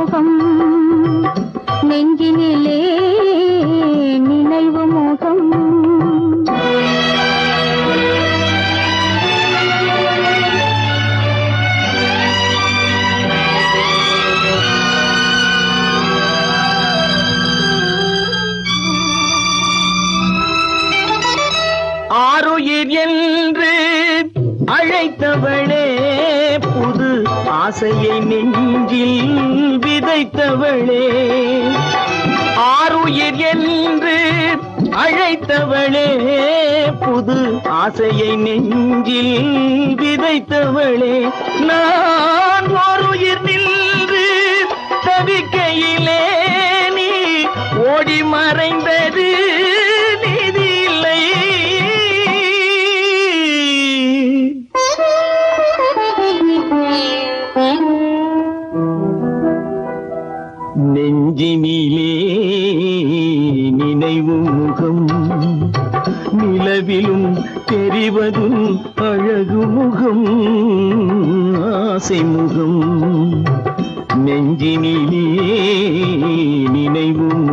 முகம் நெஞ்சினே புது ஆசையை நெஞ்சில் விதைத்தவளே நான் ஓருயிர் நின்று தவிக்கையிலே நீ ஓடி மறைந்தது. இவனின் அழகு முகம் ஆசை முகம் நெஞ்சினிலே நினைவும்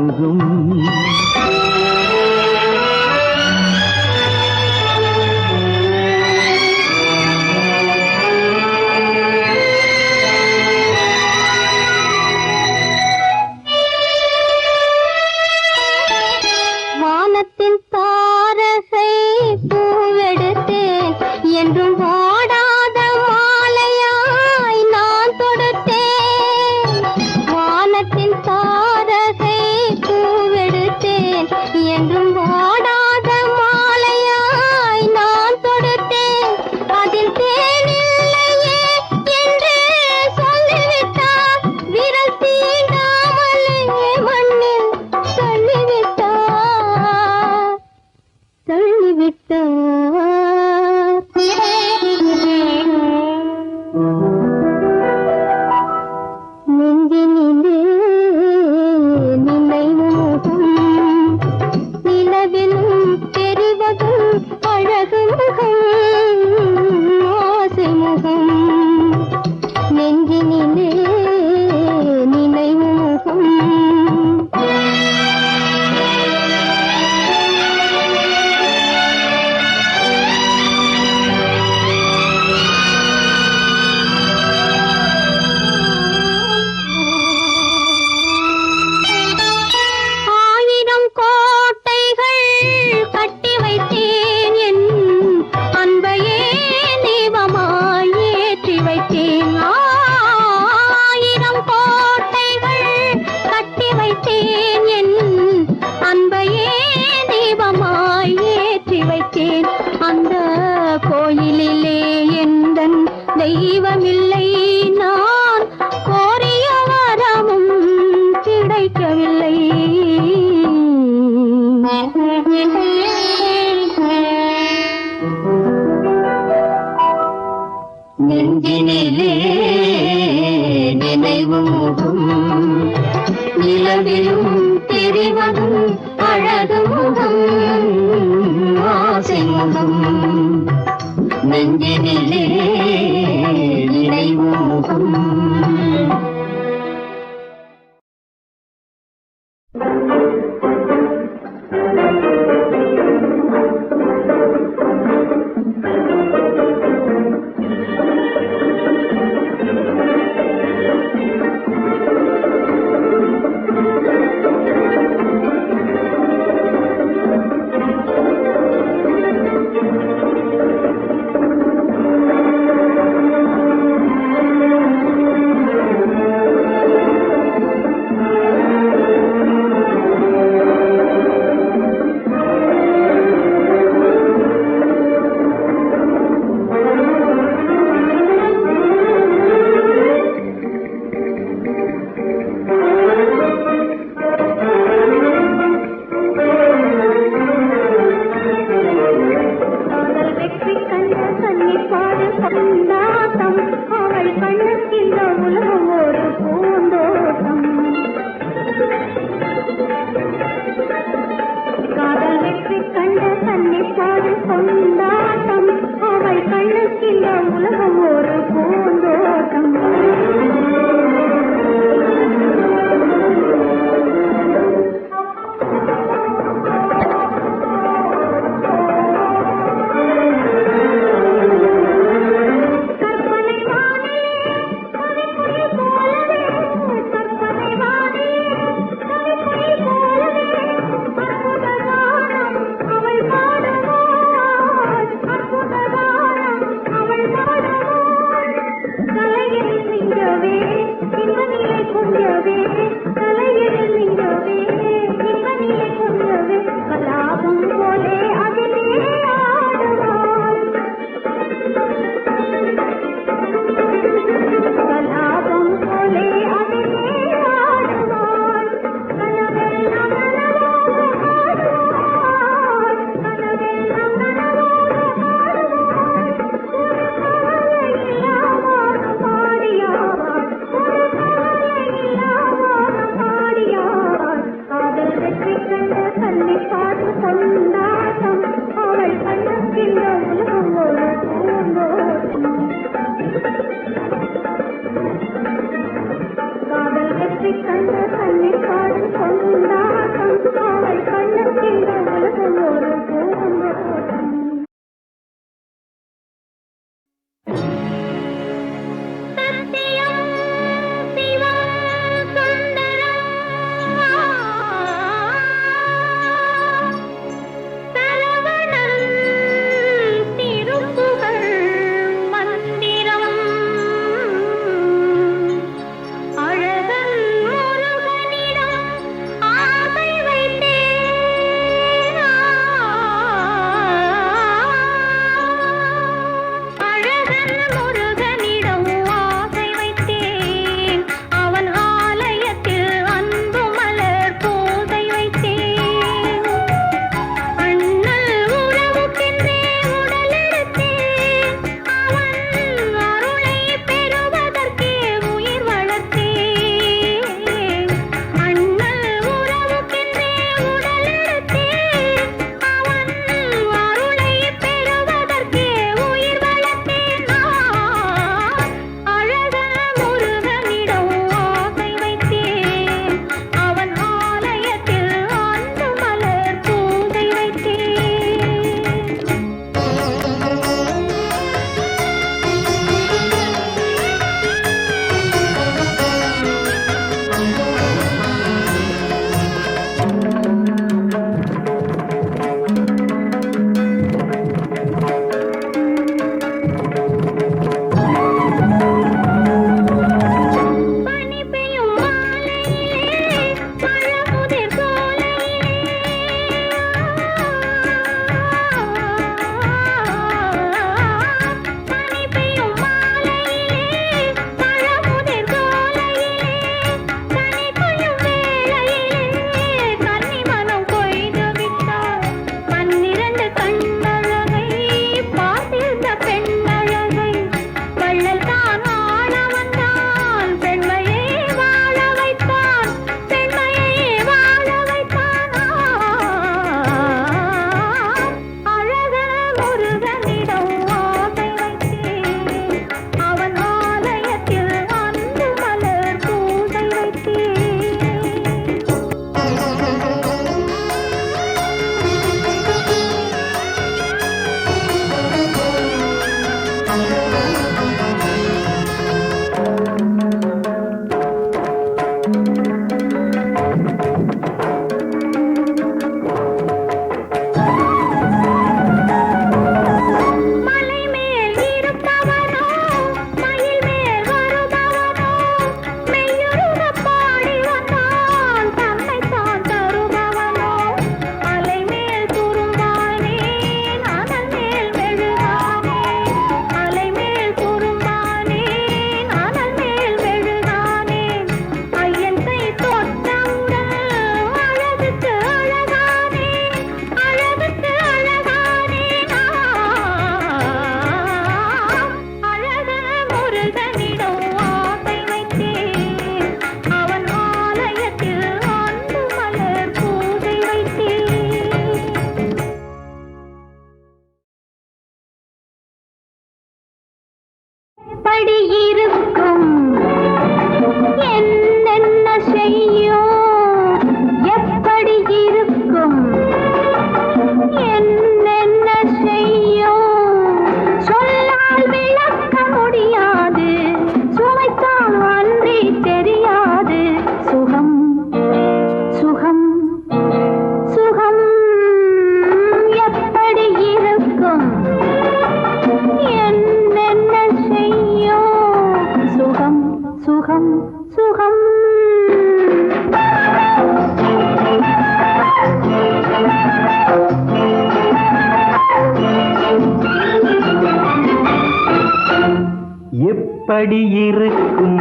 எப்படி இருக்கும்.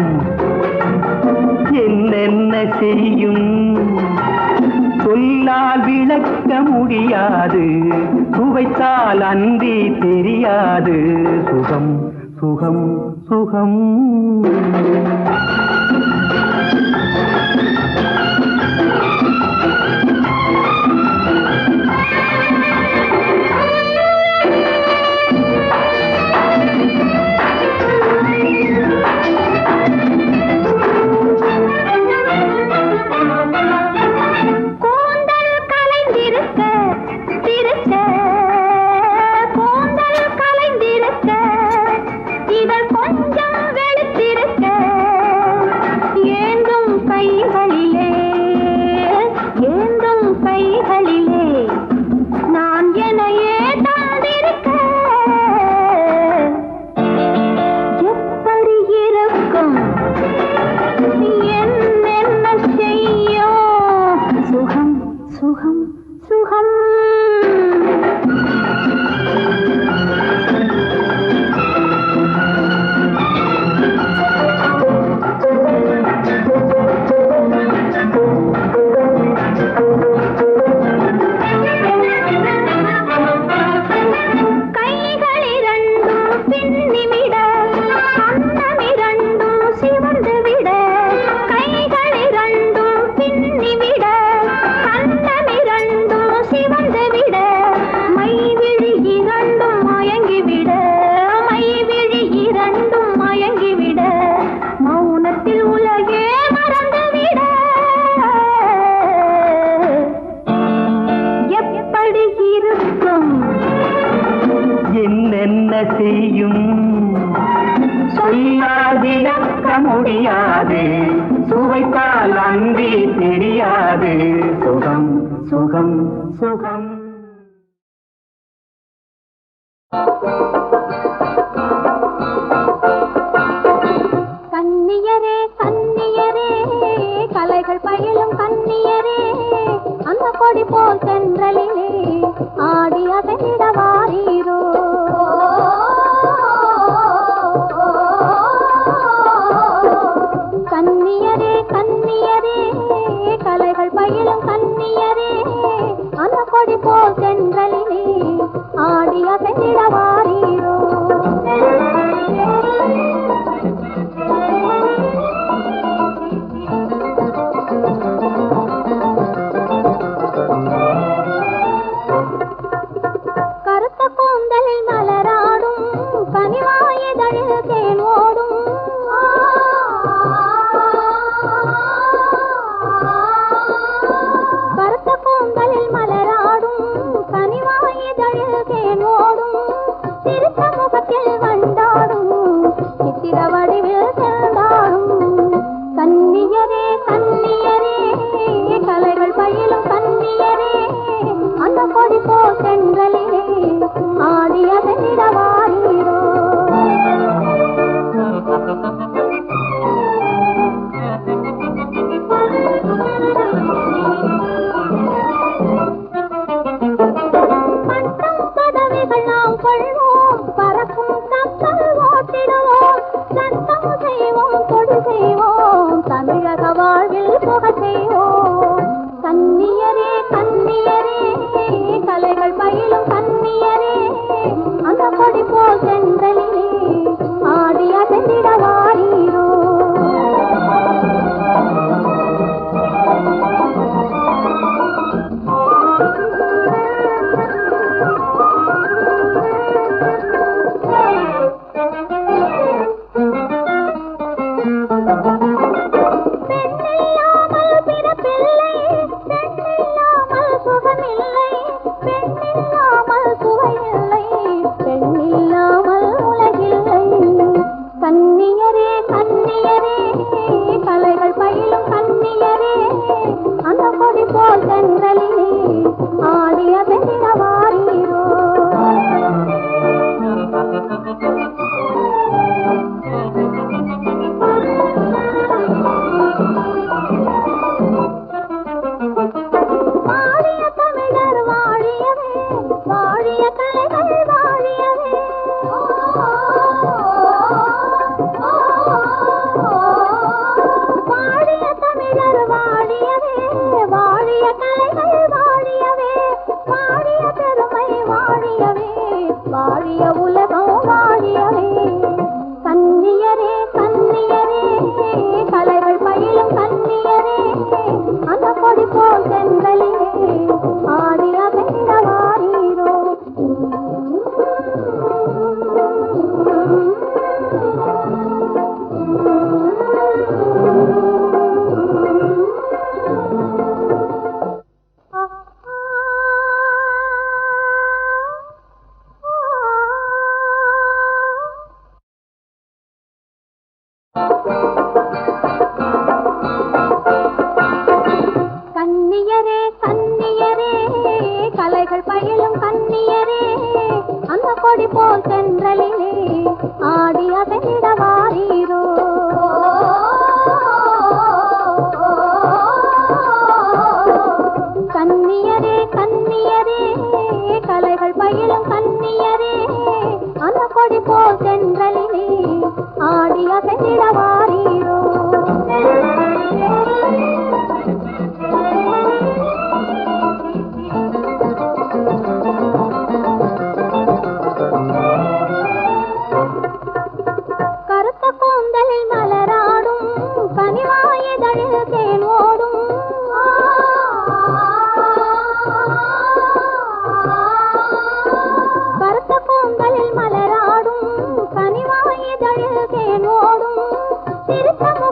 என்னென்ன செய்யும்? சொல்லால் விளக்க முடியாது. சுவைத்தால் அந்தி தெரியாது. சுகம் சுகம் சுகம். கண்ணியரே నోడు తీర్థము